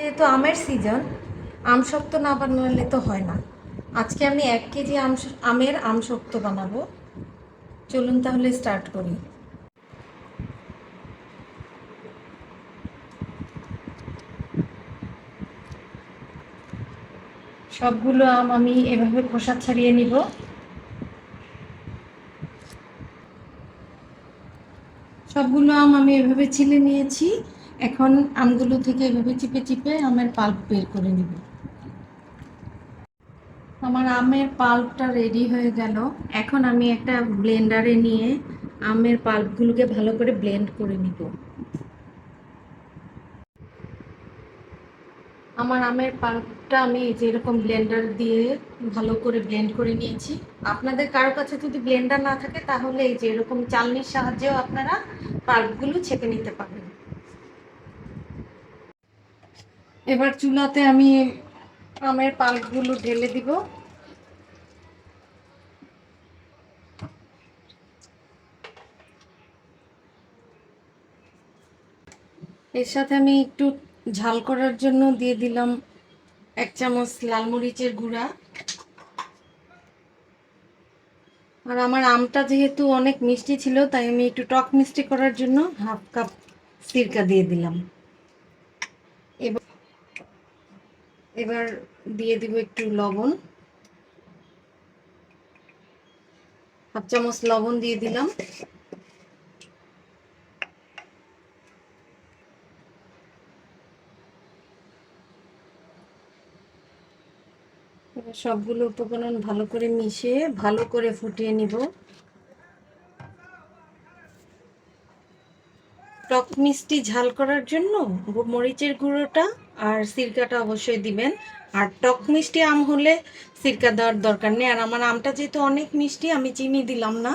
যেহেতু আমের সিজন আম শক্ত না বানালে তো হয় না। আজকে আমি এক কেজি আম আমের আম শক্ত বানাবো। চলুন তাহলে স্টার্ট করি। সবগুলো আম আমি এভাবে খোসা ছাড়িয়ে নিব। সবগুলো আম আমি এভাবে ছিলে নিয়েছি। এখন আমগুলো থেকে এভাবে চিপে চিপে আমের পাল্প বের করে নিব। আমার আমের পাল্পটা রেডি হয়ে গেল। এখন আমি একটা ব্লেন্ডারে নিয়ে আমের পাল্পগুলোকে ভালো করে ব্লেন্ড করে নিব। আমার আমের পাল্পটা আমি যেরকম ব্লেন্ডার দিয়ে ভালো করে ব্লেন্ড করে নিয়েছি। আপনাদের কারও কাছে যদি ব্লেন্ডার না থাকে, তাহলে এই যে এরকম চালনির সাহায্যেও আপনারা পাল্পগুলো ছেঁকে নিতে পারেন এবার চুলাতে আমি আমের পাল্পগুলো ঢেলে দিব। এর সাথে আমি একটু ঝাল করার জন্য দিয়ে দিলাম এক চামচ লাল মরিচের গুঁড়া। আর আমার আমটা যেহেতু অনেক মিষ্টি ছিল, তাই আমি একটু টক মিষ্টি করার জন্য হাফ কাপ সিরকা দিয়ে দিলাম এবার এবার দিয়ে দিব একটু লবণ। হাফ চামচ লবণ দিয়ে দিলাম। সবগুলো উপকরণ ভালো করে মিশিয়ে ভালো করে ফুটিয়ে নিব। টক মিষ্টি ঝাল করার জন্য মরিচের গুঁড়োটা আর সিরকাটা অবশ্যই দিবেন। আর টক মিষ্টি আম হলে সিরকা দেওয়ার দরকার নেই। আর আমার আমটা যেহেতু অনেক মিষ্টি, আমি চিনি দিলাম না।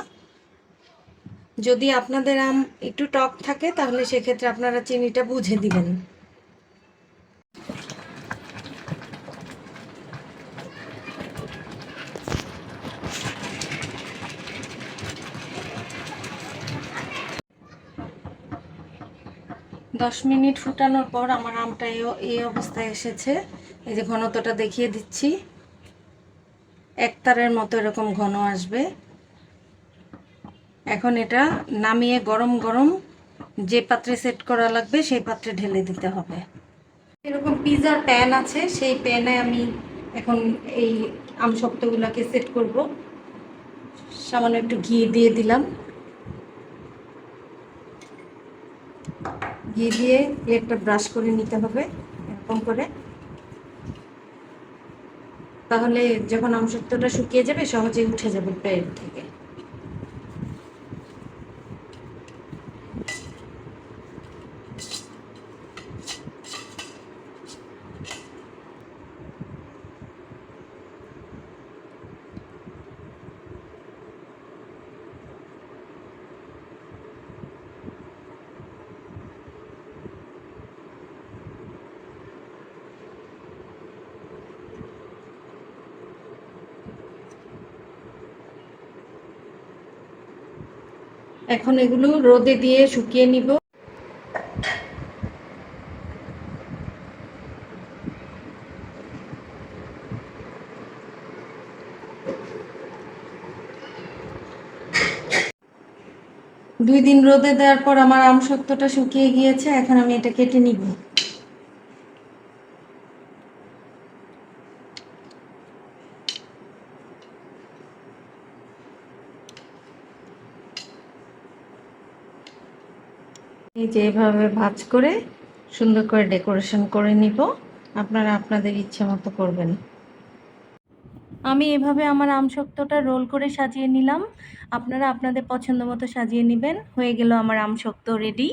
যদি আপনাদের আম একটু টক থাকে, তাহলে সেক্ষেত্রে আপনারা চিনিটা বুঝে দিবেন। দশ মিনিট ফুটানোর পর আমার আমটা এই- অবস্থায় এসেছে। এই যে ঘনত্বটা দেখিয়ে দিচ্ছি। একতারের মতো এরকম ঘন আসবে। এখন এটা নামিয়ে গরম গরম যে পাত্রে সেট করা লাগবে, সেই পাত্রে ঢেলে দিতে হবে। এরকম পিজার প্যান আছে, সেই প্যানে আমি এখন এই আমসক্তগুলোকে সেট করব। সামান্য একটু ঘি দিয়ে দিলাম। ঘি দিয়ে প্লেটটা ব্রাশ করে নিতে হবে, এরকম করে। তাহলে যখন আমসত্বটা শুকিয়ে যাবে সহজে উঠে যাবে প্লেট থেকে। এখন এগুলো রোদে দিয়ে শুকিয়ে নিব। দুই দিন রোদে দেওয়ার পর আমার আম সত্যটা শুকিয়ে গিয়েছে, এখন আমি এটা কেটে নিব। এই যে এভাবে ভাজ করে সুন্দর করে ডেকোরেশন করে নিব। আপনারা আপনাদের ইচ্ছে মতো করবেন। আমি এভাবে আমার আমশক্তটা রোল করে সাজিয়ে নিলাম। আপনারা আপনাদের পছন্দ মতো সাজিয়ে নেবেন। হয়ে গেল আমার আমশক্ত রেডি।